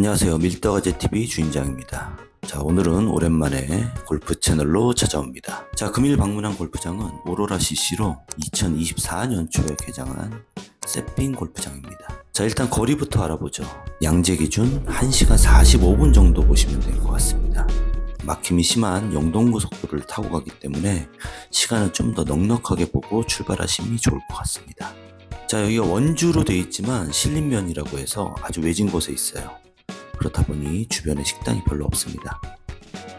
안녕하세요. 밀떡아재TV 주인장입니다. 자, 오늘은 오랜만에 골프 채널로 찾아옵니다. 자, 금일 방문한 골프장은 오로라 CC로 2024년 초에 개장한 세핑 골프장입니다. 자, 일단 거리부터 알아보죠. 양재 기준 1시간 45분 정도 보시면 될 것 같습니다. 막힘이 심한 영동고속도로를 타고 가기 때문에 시간을 좀 더 넉넉하게 보고 출발하심이 좋을 것 같습니다. 자, 여기가 원주로 되어 있지만 신림면이라고 해서 아주 외진 곳에 있어요. 그렇다 보니 주변에 식당이 별로 없습니다.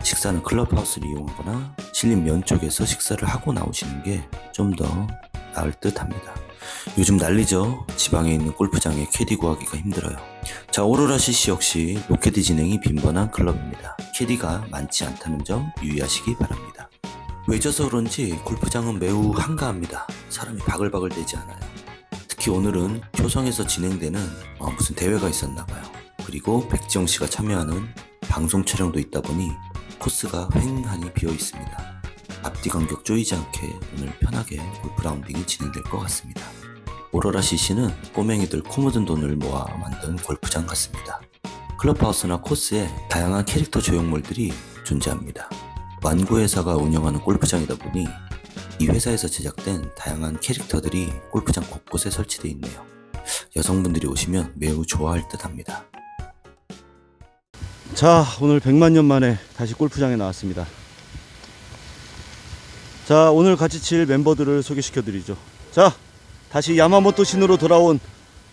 식사는 클럽하우스를 이용하거나 신림면 쪽에서 식사를 하고 나오시는 게 좀 더 나을 듯 합니다. 요즘 난리죠. 지방에 있는 골프장에 캐디 구하기가 힘들어요. 자, 오로라 CC 역시 로켓이 진행이 빈번한 클럽입니다. 캐디가 많지 않다는 점 유의하시기 바랍니다. 외져서 그런지 골프장은 매우 한가합니다. 사람이 바글바글 되지 않아요. 특히 오늘은 효성에서 진행되는 어, 무슨 대회가 있었나 봐요. 그리고 백지영 씨가 참여하는 방송 촬영도 있다 보니 코스가 횡하니 비어 있습니다. 앞뒤 간격 쪼이지 않게 오늘 편하게 골프 라운딩이 진행될 것 같습니다. 오로라 CC는 꼬맹이들 코 묻은 돈을 모아 만든 골프장 같습니다. 클럽하우스나 코스에 다양한 캐릭터 조형물들이 존재합니다. 완구 회사가 운영하는 골프장이다 보니 이 회사에서 제작된 다양한 캐릭터들이 골프장 곳곳에 설치되어 있네요. 여성분들이 오시면 매우 좋아할 듯 합니다. 자, 오늘 100만 년 만에 다시 골프장에 나왔습니다. 자, 오늘 같이 칠 멤버들을 소개시켜 드리죠. 자, 다시 야마모토 신으로 돌아온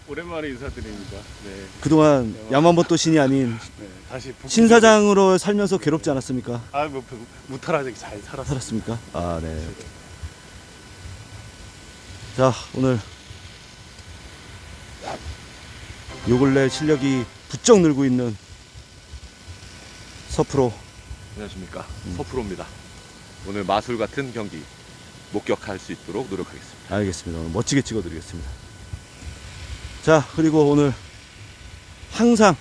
오랜만에 인사드립니다. 네, 그동안 야마모토 신이 아닌 네 다시 신사장으로 살면서 괴롭지 않았습니까? 아, 뭐 부- 무탈하게 잘 살았어. 살았습니까? 아, 네. 자, 오늘 요 근래 실력이 부쩍 늘고 있는 서프로 안녕하십니까 음. 서프로입니다. 오늘 마술 같은 경기 목격할 수 있도록 노력하겠습니다. 알겠습니다. 오늘 멋지게 찍어드리겠습니다. 자, 그리고 오늘 항상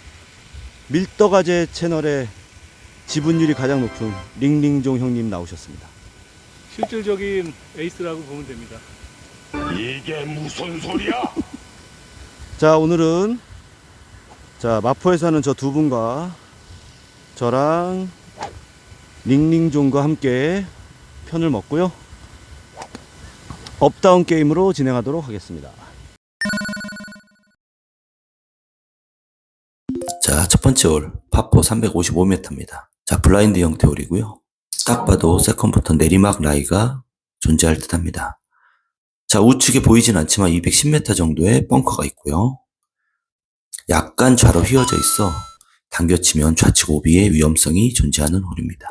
밀떡아재 채널의 지분율이 가장 높은 링링종 형님 나오셨습니다. 실질적인 에이스라고 보면 됩니다. 이게 무슨 소리야? 자, 오늘은 자 마포에 사는 저 두 분과 저랑 링링종과 함께 편을 먹고요. 업다운 게임으로 진행하도록 하겠습니다. 자, 첫 번째 홀, 파포 355m입니다. 자, 블라인드 형태 홀이고요. 딱 봐도 세컨부터 내리막 라이가 존재할 듯 합니다. 자, 우측에 보이진 않지만 210m 정도의 벙커가 있고요. 약간 좌로 휘어져 있어 당겨치면 좌측 오비의 위험성이 존재하는 홀입니다.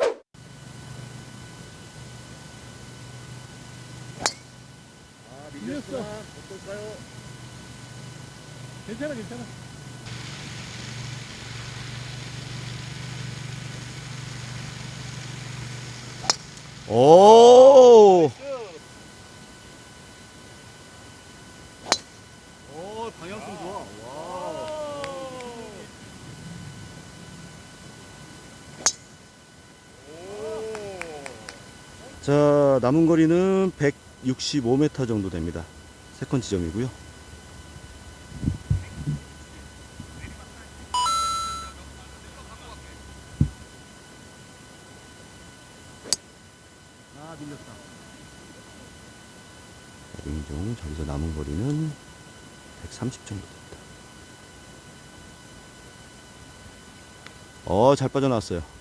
밀렸어. 괜찮아, 괜찮아. 오! 오, 방향성 좋아. 와. 자, 남은 거리는 165m 정도 됩니다. 세컨 지점이고요. 아, 밀렸다. 인종 저기서 남은 거리는 130 정도 됩니다. 어, 잘 빠져나왔어요.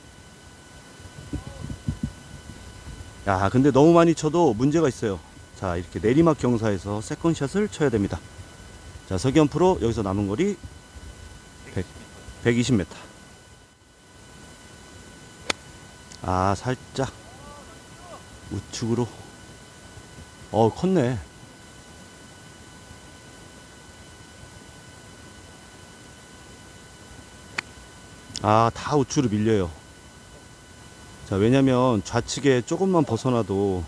야, 근데 너무 많이 쳐도 문제가 있어요. 자, 이렇게 내리막 경사에서 세컨샷을 쳐야 됩니다. 자, 석연 프로 여기서 남은 거리 100, 120m. 아, 살짝 우측으로. 어, 컸네. 아, 다 우측으로 밀려요. 자, 왜냐면 좌측에 조금만 벗어나도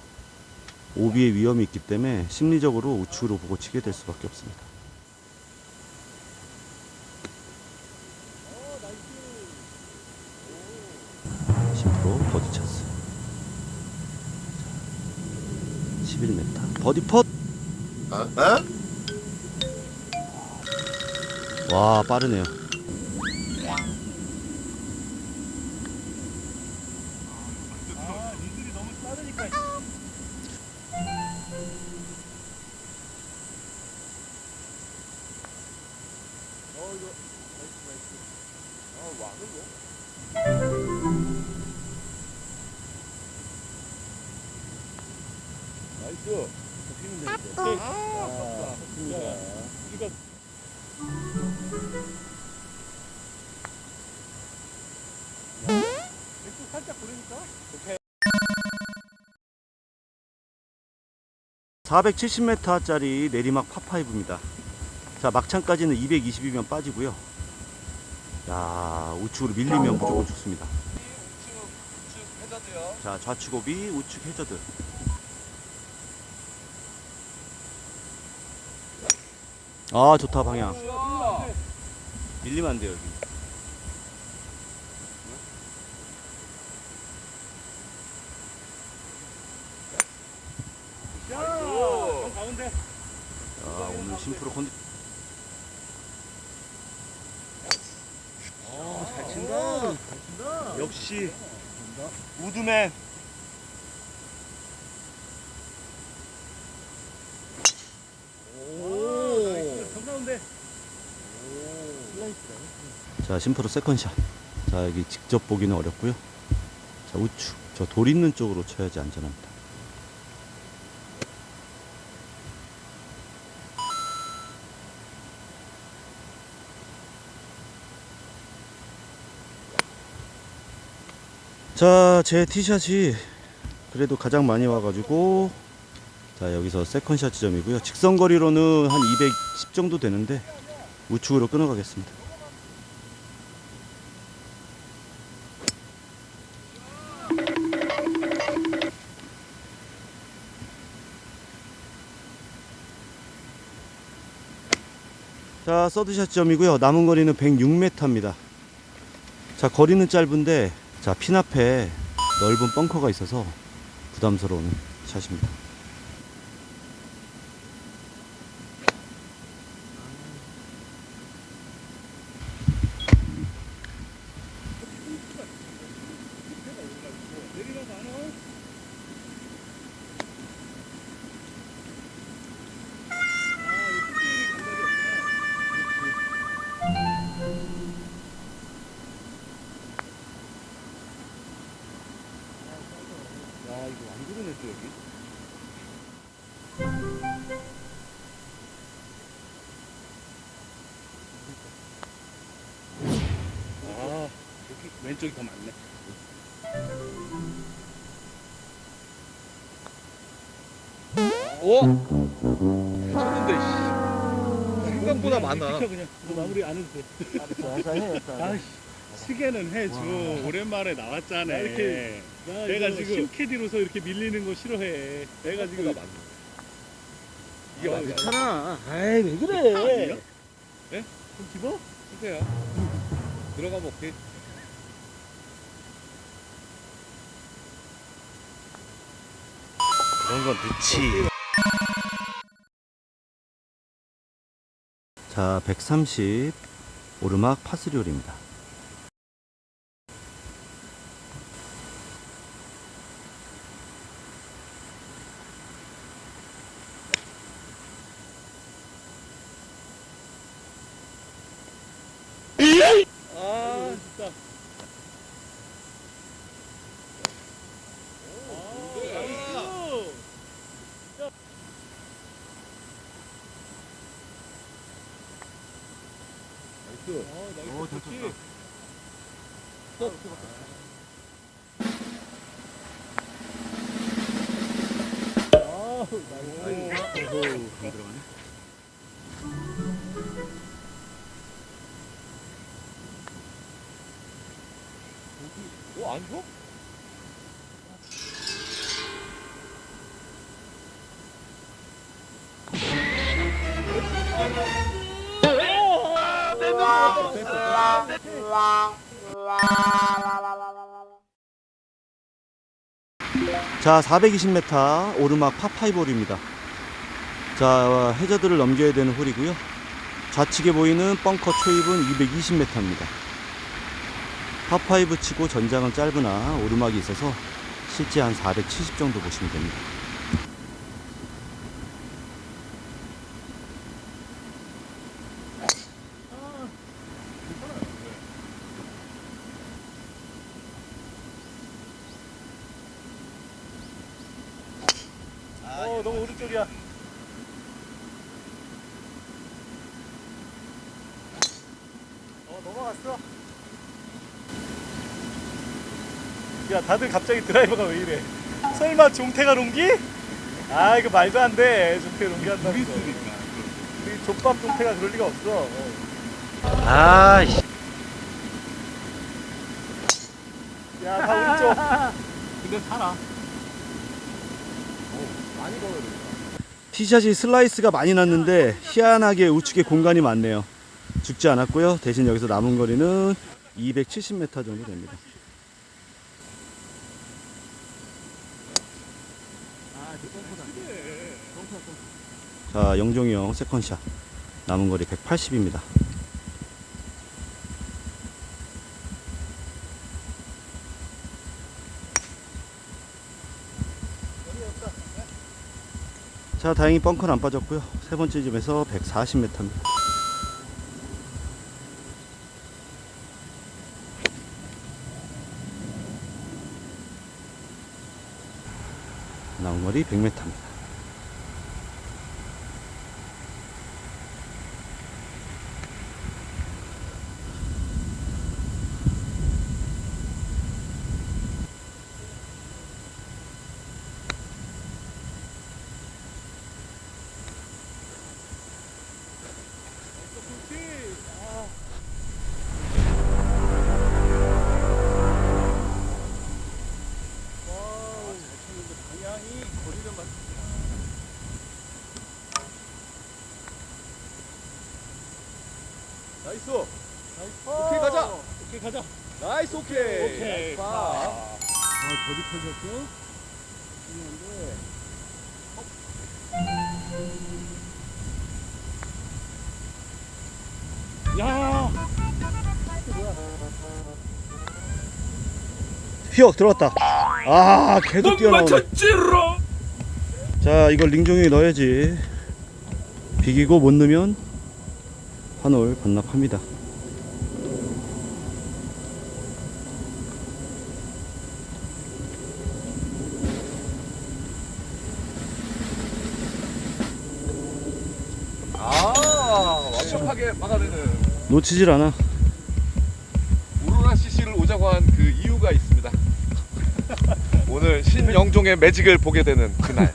오비의 위험이 있기 때문에 심리적으로 우측으로 보고 치게 될 수밖에 없습니다. 버디 찬스. 11m 버디 펫. 와 빠르네요. 470m짜리 내리막 파5입니다. 자, 막창까지는 220이면 빠지고요. 야, 우측으로 밀리면 무조건 좋습니다. 자, 좌측 오비, 우측 해저드. 아, 좋다, 방향. 밀리면 안 돼요, 여기. 형 가운데 자, 오늘 심프로 컨디 잘 친다 잘 친다 역시 우드맨. 자, 심프로 세컨샷. 자, 여기 직접 보기는 어렵고요. 자, 우측. 저 돌 있는 쪽으로 쳐야지 안전합니다. 자, 제 티샷이 그래도 가장 많이 와가지고 자, 여기서 세컨샷 지점이고요. 직선 거리로는 한 210 정도 되는데 우측으로 끊어가겠습니다. 자, 서드샷 점이고요. 남은 거리는 106m입니다. 자, 거리는 짧은데 자, 핀 앞에 넓은 벙커가 있어서 부담스러운 샷입니다. 왼쪽이 더 많네 오! 쳤는데 씨. 생각보다 많아. 그냥 너 마무리 안 해도 돼 아이씨 시계는 해줘 오랜만에 나왔잖아 이렇게 내가 지금 신캐디로서 이렇게 밀리는 거 싫어해 내가 지금 생각보다 많아. 이게 맞아. 괜찮아 아이 왜 그래 예? 좀 집어? 주세요. 들어가면 오케이. 그런 건 넣지. 자, 130 오르막 파스리올입니다. 아 진짜 오, 잘 쳤다. 안 들어가네. 어, 안 줘? 자, 420m 오르막 파5홀입니다. 자, 해저드를 넘겨야 되는 홀이고요. 좌측에 보이는 벙커 초입은 220m입니다. 파5 치고 전장은 짧으나 오르막이 있어서 실제 한 470 정도 보시면 됩니다. 어 너무 오른쪽이야. 어 넘어갔어. 야 다들 갑자기 드라이버가 왜 이래? 설마 종태가 롱기? 아 이거 말도 안 돼. 종태 롱기 한다는 거. 우리 족밥 종태가 그럴 리가 없어. 아이씨. 야 다 오른쪽. 근데 살아. 티샷이 슬라이스가 많이 났는데 희한하게 우측에 공간이 많네요. 죽지 않았고요. 대신 여기서 남은 거리는 270m 정도 됩니다. 자, 영종이 형 세컨샷. 남은 거리 180입니다. 자, 다행히 벙커는 안 빠졌고요. 세 번째 집에서 140m입니다. 거리 100m입니다. 야. 휘어 들어갔다. 아 계속 뛰어나오네. 자 이걸 링종이 넣어야지. 비기고 못 넣으면 한올 반납합니다. 아 완벽하게 막아내는 놓치질 않아. 오로라 CC를 오자고 한 그 이유가 있습니다. 오늘 신영종의 매직을 보게 되는 그날.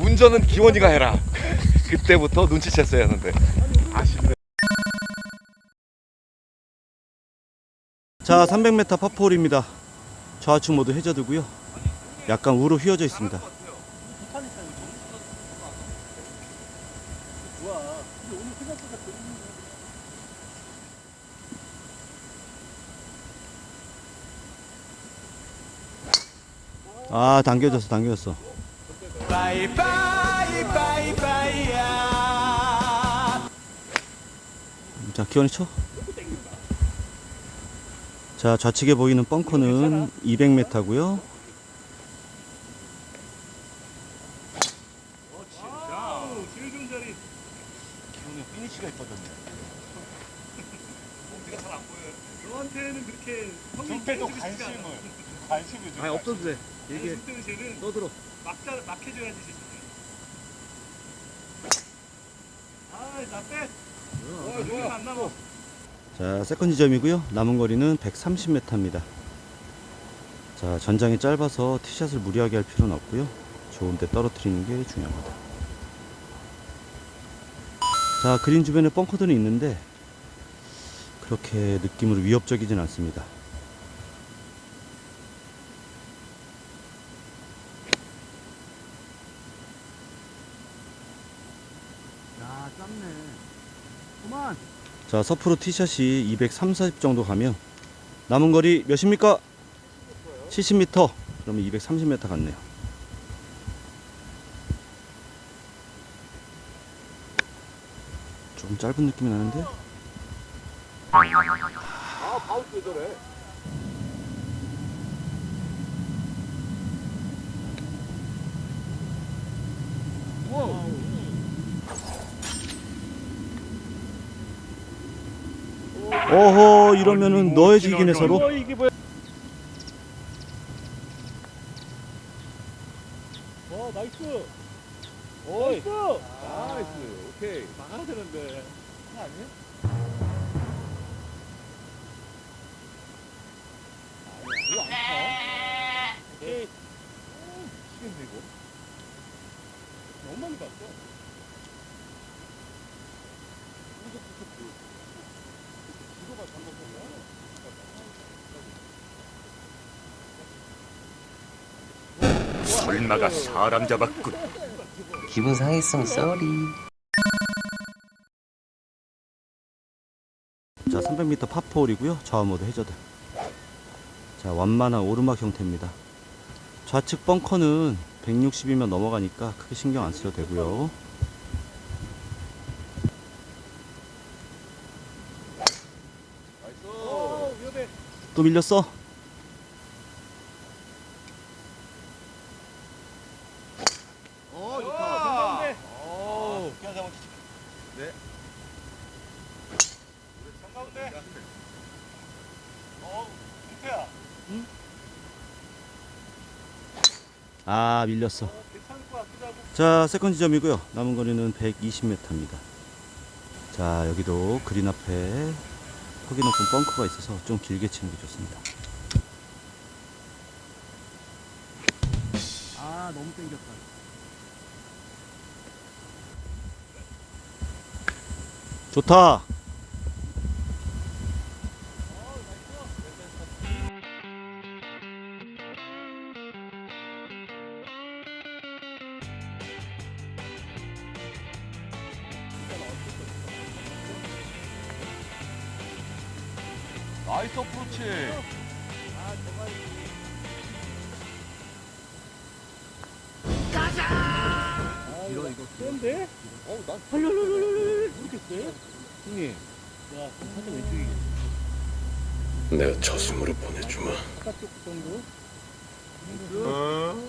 운전은 기원이가 해라. 그때부터 눈치챘어야 하는데 아쉽네. 자 300m 파포홀입니다. 좌측 모두 해저드고요. 약간 우로 휘어져 있습니다. 아 당겨졌어 당겨졌어. 자 기원이 쳐. 자 좌측에 보이는 벙커는 200m고요. 와우, 제일 좋은 자리. 피니시가 이뻐졌네. 너한테는 그렇게 성이 정태도 땡기고 싶지 않아. 관심을 관심을 좀 아니 없어도 돼. 얘게 때는 쟤는 떠들어. 막자 막 해줘야지 쟤는. 아나 빼. 어, 좋아 안 남아. 자 세컨 지점이고요. 남은 거리는 130m입니다. 자 전장이 짧아서 티샷을 무리하게 할 필요는 없고요. 좋은데 떨어뜨리는 게 중요합니다. 자 그린 주변에 벙커들이 있는데 그렇게 느낌으로 위협적이진 않습니다. 자, 서프로 티샷이 230, 40 정도 가면 남은 거리 몇입니까? 70m. 그러면 230m 갔네요. 조금 짧은 느낌이 나는데? 아, 바운스 저래. 와 어허 이러면은 넣어야지긴 해 서로. 어 이게 뭐야? 어 나이스. 나이스. 나이스. 오케이. 막아야 되는데. 아니야? 이거 안 타. 오케이. 치겠네 이거. 너무 많이 봤어. 설마가 사람 잡았군. 기분 상했으면 쏘리. 자 300m 파포홀이고요. 좌우모드 해저드. 자 완만한 오르막 형태입니다. 좌측 벙커는 160이면 넘어가니까 크게 신경 안 쓰셔도 되고요. 또 밀렸어. 어 아, 좋다. 어. 네. 가운데. 어, 민태야. 아 밀렸어. 자 세컨 지점이고요. 남은 거리는 120m입니다. 자 여기도 그린 앞에 폭이 높은 벙커가 있어서 좀 길게 치는 게 좋습니다. 아, 너무 땡겼다. 좋다. 헐헐헐헐헐 이렇게 세? 형님. 야, 살짝 왼쪽이 내가 저승으로 보내주마. 바깥쪽 정도?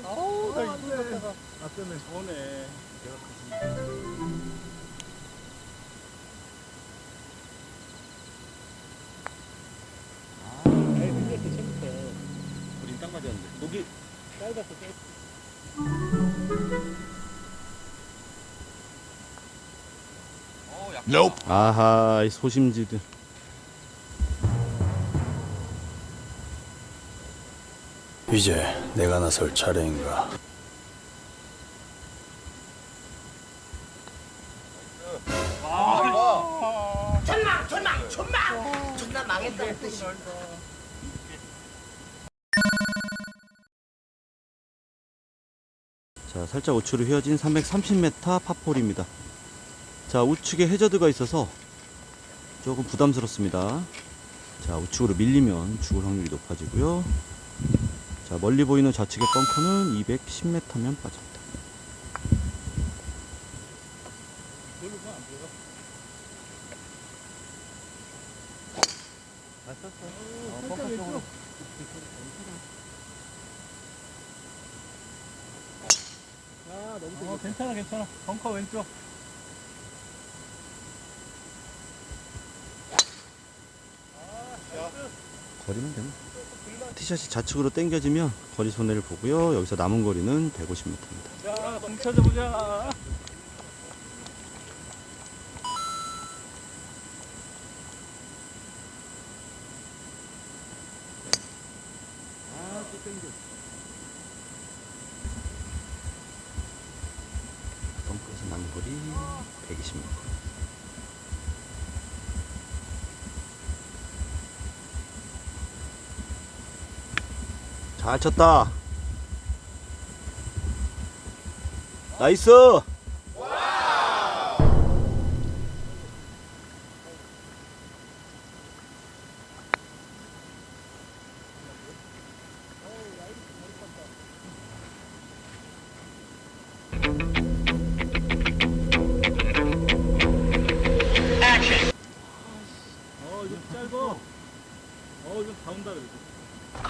아우, 나 이거 갔다가 아 때문에 저네. 아, 에이, 밀렸어, 처음부터. 우린 딱 맞았는데. 목이 짧았어, 짧았어. Nope. 아하 이 소심지들. 이제 내가 나설 차례인가? 자 살짝 우측으로 휘어진 330m 파폴입니다. 자 우측에 해저드가 있어서 조금 부담스럽습니다. 자 우측으로 밀리면 죽을 확률이 높아지고요. 자 멀리 보이는 좌측의 벙커는 210m면 빠집니다. 어, 괜찮아, 괜찮아. 벙커 왼쪽. 거리면 됩니다. 티샷이 좌측으로 당겨지면 거리 손해를 보고요. 여기서 남은 거리는 150m입니다. 자. 벙커에서 남은 거리 120m. 잘 쳤다. 나이스. 어, 이거 짧아. 어, 이거 다 온다, 그래도.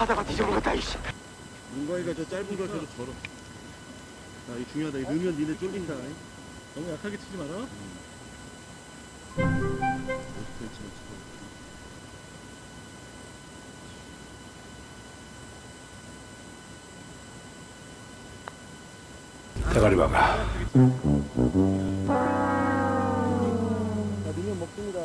하다가 뒤져버렸다 이씨 문광이가 저 짧은 걸 저도 걸어 나 이거 중요하다 이거 넣으면 니네 쫄린다 이. 너무 약하게 치지 마라 어떻게 했지 대가리 박아. 나 밀면 먹습니다.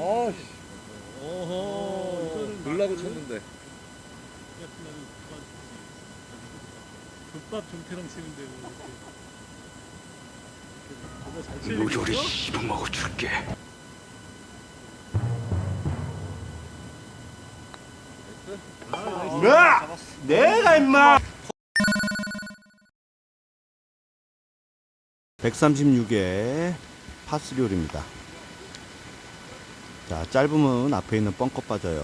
아씨. 어허. 놀라고 쳤는데. 국밥 종태랑 치는데 뭐 이렇게. 저거 잘 치는 누조리 씹어 먹어 줄게. 내가 임마 136의 파스리올입니다 자 짧으면 앞에 있는 뻥커 빠져요.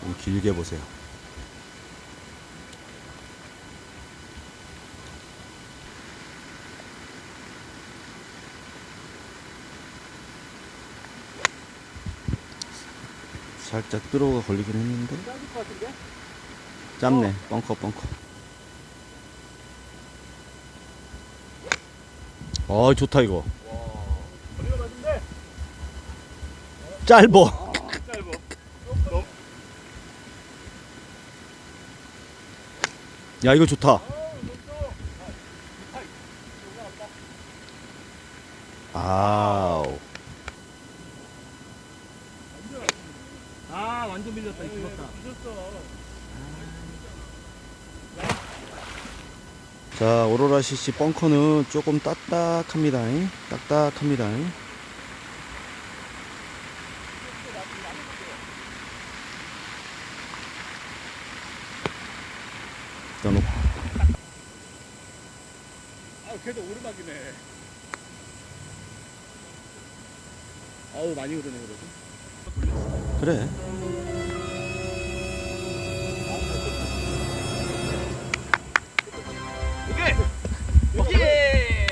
좀 길게 보세요. 살짝 들어가 걸리긴 했는데. 짧네. 뻥커 뻥커. 어 좋다 이거 짧어. 야 이거 좋다. 아우. 아 완전 밀렸다 이 죽었다. 자 오로라 CC 벙커는 조금 딱딱합니다 딱딱합니다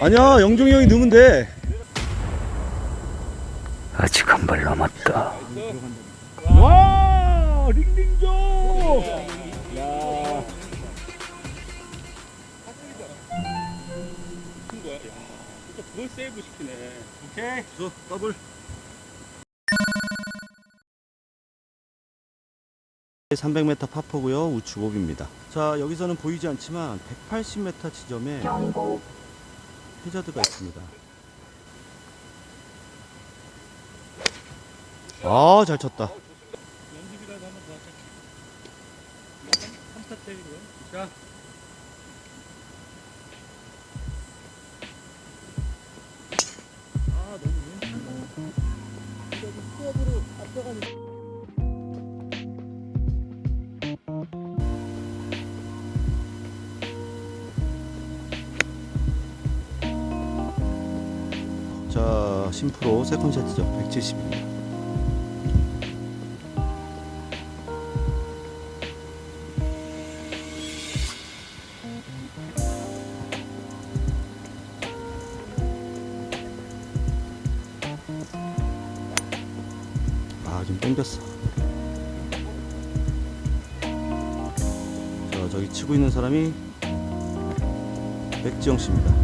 아니야 영종이 형이 넣으면 돼 아직 한 발 남았다. 와 링링조. 야. 큰 거야. 야, 또 그걸 세이브 시키네. 오케이. 저 더블 300m 파포고요 우측 옵입니다 자 여기서는 보이지 않지만 180m 지점에 해저드가 있습니다 아 잘 쳤다 연습이라도 한번 더 하자. 3타 때리고요. 자. 심프로 세컨샷이죠. 170입니다. 아 좀 땡겼어. 자 저기 치고 있는 사람이 백지영 씨입니다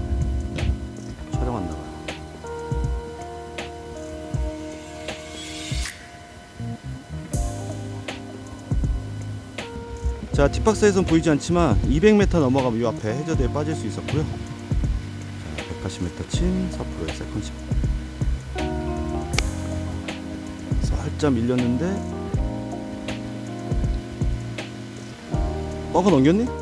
자 뒷박스에선 보이지 않지만 200m 넘어가면 이 앞에 해저드에 빠질 수 있었고요. 자 180m 친 4%의 세컨십. 살짝 밀렸는데. 뻥커 넘겼니?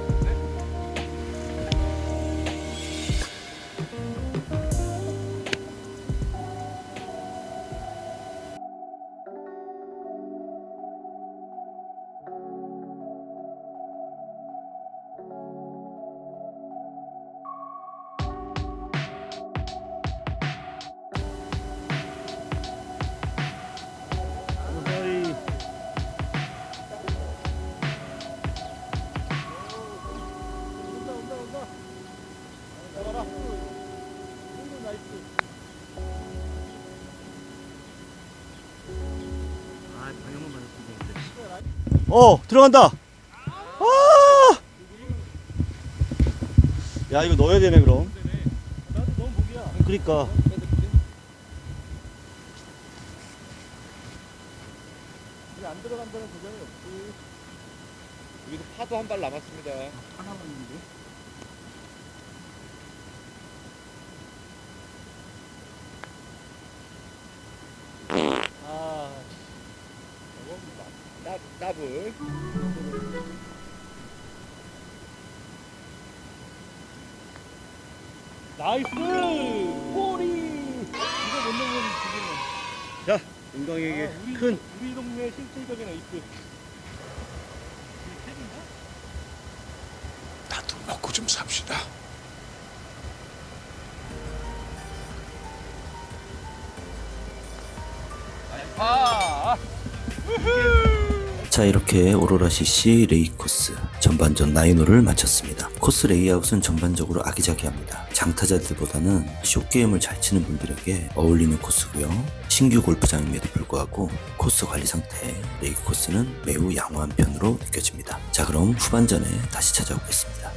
어 들어간다 아! 야 이거 넣어야 되네 그럼 그러니까 안 들어간다는 보장이 없지. 여기도 파도 한 발 남았습니다. 하나만 있는데. 더블. 나이스! 꼬리! 이거 못 넣으면 지금. 은광에게 아, 우리, 큰 우리 동네 실질적인 에이스. 나도 먹고 좀 삽시다. 자 이렇게 오로라 CC 레이 코스 전반전 나인홀을 마쳤습니다. 코스 레이아웃은 전반적으로 아기자기합니다. 장타자들보다는 쇼게임을 잘 치는 분들에게 어울리는 코스고요. 신규 골프장임에도 불구하고 코스 관리 상태 레이 코스는 매우 양호한 편으로 느껴집니다. 자 그럼 후반전에 다시 찾아오겠습니다.